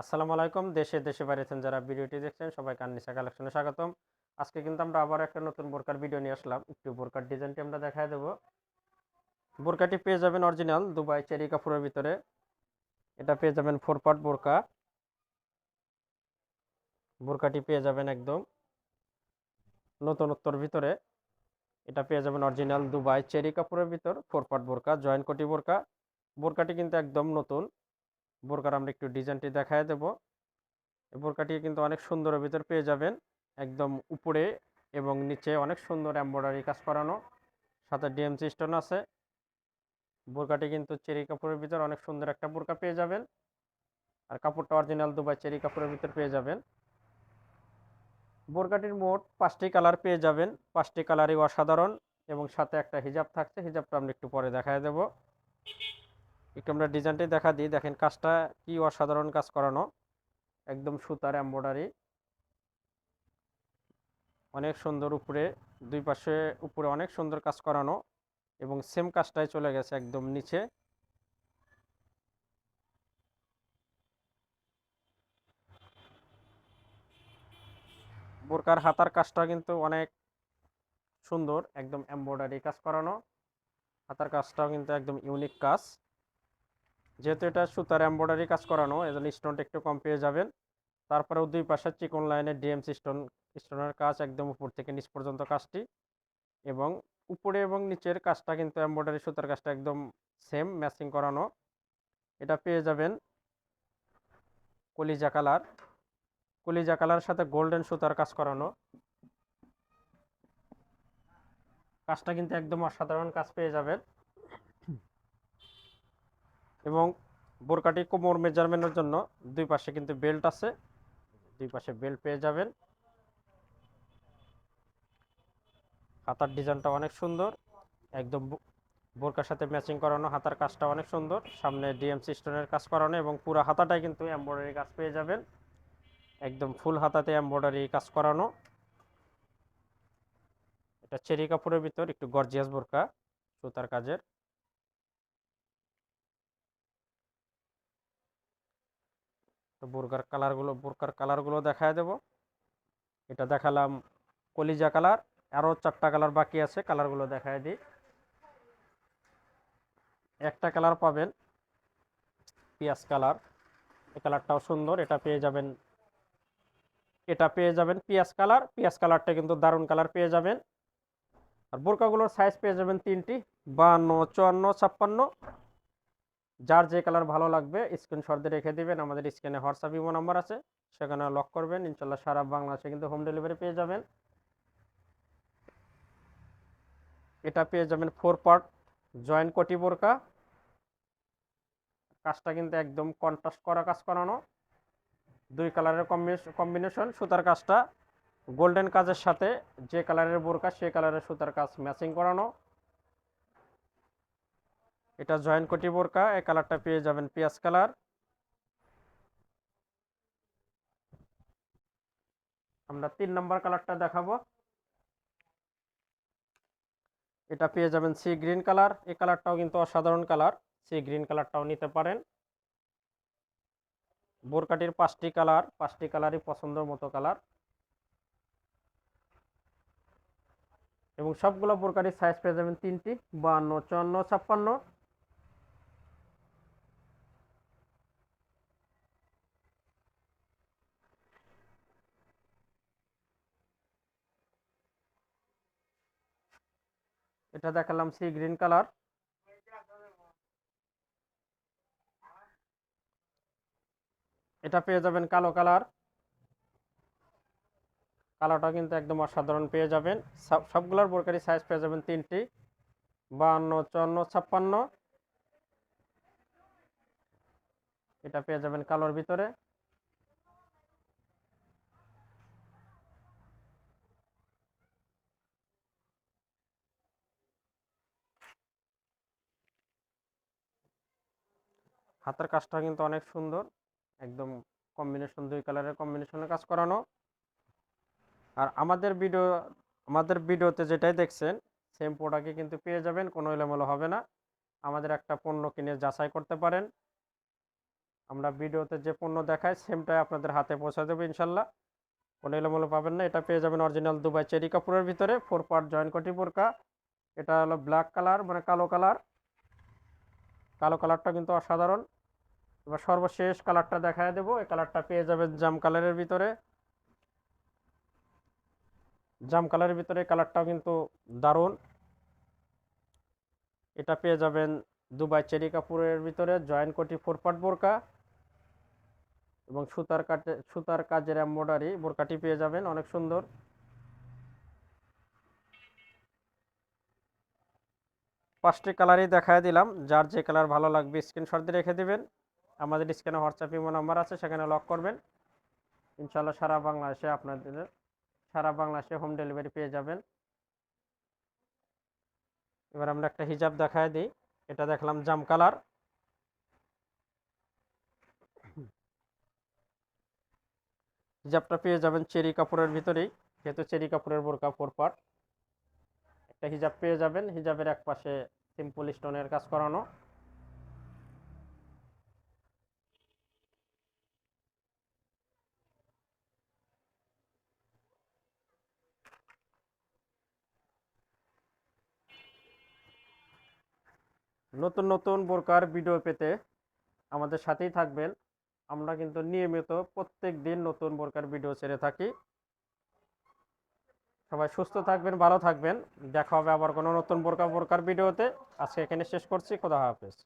আসসালামু আলাইকুম। দেশে দেশে বাইরেছেন যারা ভিডিওটি দেখছেন সবাইকে আননিসা কালেকশনে স্বাগতম। আজকে কিন্তু আমরা আবার একটা নতুন বোরকার ভিডিও নিয়ে আসলাম। একটু বোরকার ডিজাইনটি আমরা দেখায় দেব। বোরকাটি পেয়ে যাবেন অরিজিনাল দুবাই চেরি কাপড়ের ভিতরে। এটা পেয়ে যাবেন ফোর পার্ট বোরকা। বোরকাটি পেয়ে যাবেন একদম নতুনত্বর ভিতরে। এটা পেয়ে যাবেন অরিজিনাল দুবাই চেরি কাপড়ের ভিতর। ফোর পার্ট বোরকা, জয়েন্ট কোটি বোরকা। বোরকাটি কিন্তু একদম নতুন। বোরকার আমরা একটু ডিজাইনটি দেখায় দেব। বোরকাটি কিন্তু অনেক সুন্দরের ভিতর পেয়ে যাবেন। একদম উপরে এবং নিচে অনেক সুন্দর এমব্রয়ডারি কাজ করানো। সাথে ডিএমসি স্টোন আছে। বোরকাটি কিন্তু চেরি কাপড়ের ভিতর অনেক সুন্দর একটা বোরকা পেয়ে যাবেন। আর কাপড়টা অরিজিনাল দুবাই চেরি কাপড়ের ভিতর পেয়ে যাবেন। বোরকাটির মোট পাঁচটি কালার পেয়ে যাবেন। পাঁচটি কালারই অসাধারণ এবং সাথে একটা হিজাব থাকছে। হিজাবটা আমরা একটু পরে দেখায় দেব। একটু আমরা ডিজাইনটি দেখা দিই। দেখেন কাজটা কি অসাধারণ কাজ করানো। একদম সুতার এম্ব্রয়ডারি। অনেক সুন্দর উপরে, দুই পাশে উপরে অনেক সুন্দর কাজ করানো এবং সেম কাজটাই চলে গেছে একদম নিচে। বোরকার হাতার কাজটা কিন্তু অনেক সুন্দর, একদম এমব্রয়ডারি কাজ করানো। হাতার কাজটাও কিন্তু একদম ইউনিক কাজ। যেহেতু এটা সুতার এমব্রয়ডারি কাজ করানো, এজন্য স্টোনটা একটু কম পেয়ে যাবেন। তারপরেও দুই পাশে চিকন লাইনে ডিএমসি স্টোন স্টোনের কাজ একদম উপর থেকে নিচ পর্যন্ত কাজটি। এবং উপরে এবং নিচের কাজটা কিন্তু এমব্রয়ডারি সুতার কাজটা একদম সেম ম্যাচিং করানো। এটা পেয়ে যাবেন কলিজা কালার। কলিজা কালার সাথে গোল্ডেন সুতার কাজ করানো। কাজটা কিন্তু একদম অসাধারণ কাজ পেয়ে যাবেন। এবং বোরকাটি কোমর মেজারমেন্টের জন্য দুই পাশে কিন্তু বেল্ট আছে। দুই পাশে বেল্ট পেয়ে যাবেন। হাতার ডিজাইনটা অনেক সুন্দর। একদম বোরকার সাথে ম্যাচিং করানো, হাতার কাজটা অনেক সুন্দর। সামনে ডিএমসি স্টোনের কাজ করানো এবং পুরো হাতাটাই কিন্তু এমব্রয়ডারি কাজ পেয়ে যাবেন। একদম ফুল হাতাতে এমব্রয়ডারি কাজ করানো। এটা চেরি কাপড়ের ভিতর, একটু গর্জিয়াস বোরকা, সুতার কাজের। তো বোরকার কালারগুলো বোরকার কালারগুলো দেখায় দেব। এটা দেখালাম কলিজা কালার আরও চারটা কালার বাকি আছে কালারগুলো দেখায় দিই। একটা কালার পাবেন পিয়াজ কালার এই কালারটাও সুন্দর, এটা পেয়ে যাবেন, এটা পেয়ে যাবেন পিয়াজ কালার পিয়াজ কালারটা কিন্তু দারুণ কালার পেয়ে যাবেন। আর বোরকাগুলোর সাইজ পেয়ে যাবেন তিনটি, বান্ন, চুয়ান্ন, ছাপ্পান্ন। যার যে কালার ভালো লাগবে স্ক্রিনশট দিয়ে রেখে দেবেন। আমাদের স্ক্রিনে হোয়াটসঅ্যাপ ইমো নাম্বার আছে, সেখানে লক করবেন। ইনশাল্লাহ সারা বাংলাদেশে কিন্তু হোম ডেলিভারি পেয়ে যাবেন। এটা পেয়ে যাবেন ফোর পার্ট জয়েন্ট কোটি বোরকা। কাজটা কিন্তু একদম কন্ট্রাস্ট করা কাজ করানো। দুই কালারের কম্বিনেশন সুতার কাজটা। গোল্ডেন কাজের সাথে যে কালারের বোরকা, সে কালারের সুতার কাজ ম্যাচিং করানো। এটা জয়েন্ট কোটি বোরকা, এই কালারটা পেয়ে যাবেন পিয়াজ কালার। আমরা তিন নম্বর কালারটা দেখাবো। এটা পেয়ে যাবেন সি গ্রিন কালার, এই কালারটাও কিন্তু অসাধারণ কালার, সি গ্রিন কালারটাও নিতে পারেন। বোরকাটির পাঁচটি কালার, পাঁচটি কালারই পছন্দের মতো কালার। এবং সবগুলো বোরকাটির সাইজ পেয়ে যাবেন তিনটি বান্ন চুয়ান্ন, ছাপ্পান্ন। এটা দেখালাম সি গ্রিন কালার। এটা পেয়ে যাবেন কালো কালার। কালোটা কিন্তু একদম অসাধারণ পেয়ে যাবেন। সব- সবগুলোর বোরকারি সাইজ পেয়ে যাবেন তিনটি। বাহান্ন, চুয়ান্ন, ছাপ্পান্ন। এটা পেয়ে যাবেন কালোর ভিতরে। হাতের কাজটা কিন্তু অনেক সুন্দর। একদম কম্বিনেশন দুই কালারের কম্বিনেশনে কাজ করানো। আর আমাদের ভিডিও আমাদের ভিডিওতে যেটাই দেখছেন সেম প্রোডাক্টই কিন্তু পেয়ে যাবেন, কোনো এলোমেলো হবে না। আমাদের একটা পণ্য কিনে যাচাই করতে পারেন। আমরা ভিডিওতে যে পণ্য দেখাই সেমটাই আপনাদের হাতে পৌঁছে দেবো ইনশাল্লাহ। কোনো এলোমেলো পাবেন না, এটা পেয়ে যাবেন অরিজিনাল দুবাই চেরি কাপড়ের ভিতরে ফোর পার্ট জয়েন্ট কোটি বোরকা। এটা হলো ব্ল্যাক কালার মানে কালো কালার কালো কালারটা কিন্তু অসাধারণ। এবার সর্বশেষ কালারটা দেখায় দেবো। এই কালারটা পেয়ে যাবেন জাম কালারের ভিতরে। জাম কালারের ভিতরে কালারটাও কিন্তু দারুণ। এটা পেয়ে যাবেন দুবাই চেরি কাপুরের ভিতরে, জয়েন্ট কোটি ফোর পার্ট বোরকা এবং সুতার কাটে, সুতার কাজের এম্বয়ডারি বোরকাটি পেয়ে যাবেন, অনেক সুন্দর। পাঁচটি কালারই দেখায় দিলাম। যার যে কালার ভালো লাগবে স্ক্রিনশট দিয়ে রেখে দিবেন। আমাদের স্ক্রিনে হোয়াটসঅ্যাপ ইমো নাম্বার আছে, সেখানে লক করবেন। ইনশাল্লাহ সারা বাংলাদেশে আপনাদের, সারা বাংলাদেশে হোম ডেলিভারি পেয়ে যাবেন। এবার আমরা একটা হিজাব দেখায় দিই। এটা দেখলাম জাম কালার। হিজাবটা পেয়ে যাবেন চেরি কাপড়ের ভিতরেই, যেহেতু চেরি কাপড়ের বোরকা ফোর পার্ট। একটা হিজাব পেয়ে যাবেন, হিজাবের এক পাশে সিম্পল স্টোনের কাজ করানো। নতুন নতুন বোরকার ভিডিও পেতে আমাদের সাথেই থাকবেন। আমরা কিন্তু নিয়মিত প্রত্যেক দিন নতুন বোরকার ভিডিও ছেড়ে থাকি। সবাই সুস্থ থাকবেন, ভালো থাকবেন। দেখা হবে আবার কোনো নতুন বোরকা, বোরকার ভিডিওতে আজকে এখানে শেষ করছি। খোদা হাফেজ।